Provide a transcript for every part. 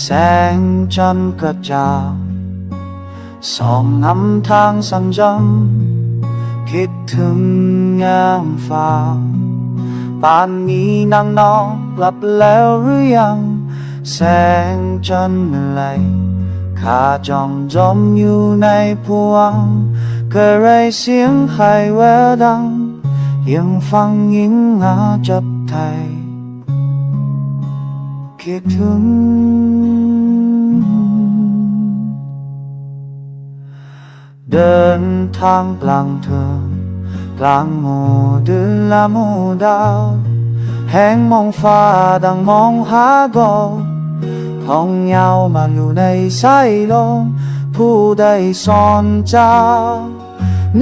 แสงจันทร์กระจ่างสองนำทางสัญจำคิดถึงงามฟ้าป่านนี้นางนอนหลับแล้วหรือยัง แสงจันทร์เมื่อไหรข้าจ้องจมอยู่ในพวงกิดไรเสียงใครแววดัง ยังฟังยิงอาจับไทยคิดถึง เดินทางกลางเธอกลางหมู่เดือนละหมู่ดาว แห่งมองฟ้าดังมองหากอทองยาวมาอยู่ในสายลมผู้ใดสอนเจ้า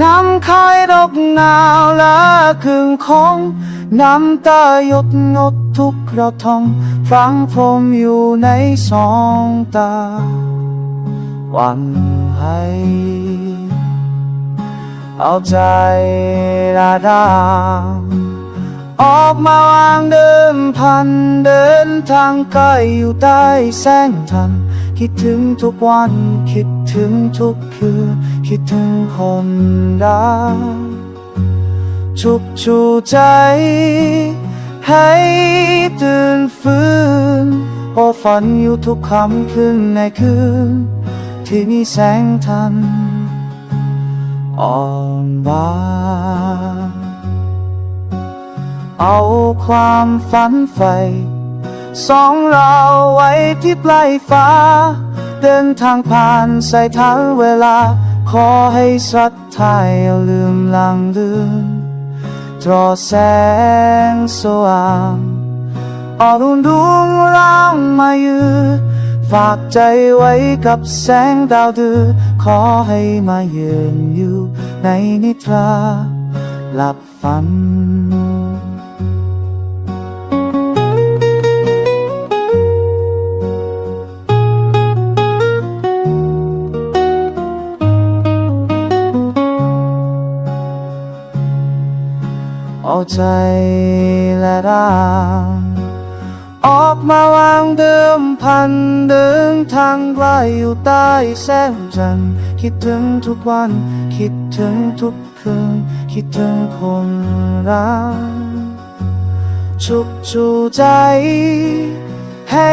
น้ำคายดอกหนาวและครึ่งของน้ำตาหยดงดทุกกระทองฟังผมอยู่ในสองตาหวันให้ เอาใจระดา ออกมาวางเดิมพันเดินทางไกลอยู่ใต้แสงทัน คิดถึงทุกวันคิดถึงทุกคืนคิดถึงคนรักชุบชูใจให้ตื่นฟื้นพอฝันอยู่ทุกคำคืนในคืน ที่มีแสงทัน อ่อนบานเอาความฝันใฝ่สองเราไว้ที่ปลายฟ้า เดินทางผ่านสายทางเวลา ขอให้สัตย์ไทยลืมลางลืมตรอแสงสว่างออรุณดวงร่างมายืน ฝากใจไว้กับแสงดาวดือ ขอให้มาเยือนอยู่ในนิทรา หลับฝันเอาใจและร่างออก มาวางเดิมพันเดินทางไกลอยู่ใต้แสงจันทร์คิดถึงทุกวัน คิดถึงทุกคืนคิดถึงคนรักชุบชูใจ ให้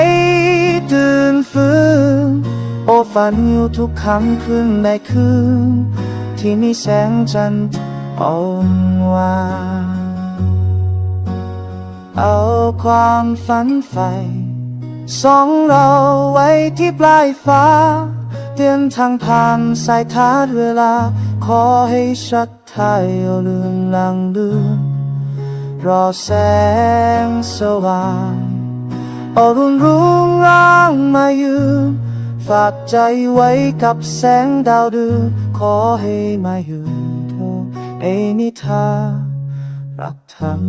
ตื่นฟื้นโอ้ฝันอยู่ทุกคำคืนในคืนที่มีแสงจันทร์อ่อนหวานเอา ความฝันใฝ่สองเราไว้ที่ปลายฟ้าเดินทางผ่านสายทาเวลา ขอให้ชัดไทยเอาเรื่องลังลืมรอแสงสว่างอรุณรุ่งร่างมายืนฝากใจไว้กับแสงดาวดือขอให้มายืนเธอในนิทารักธรรม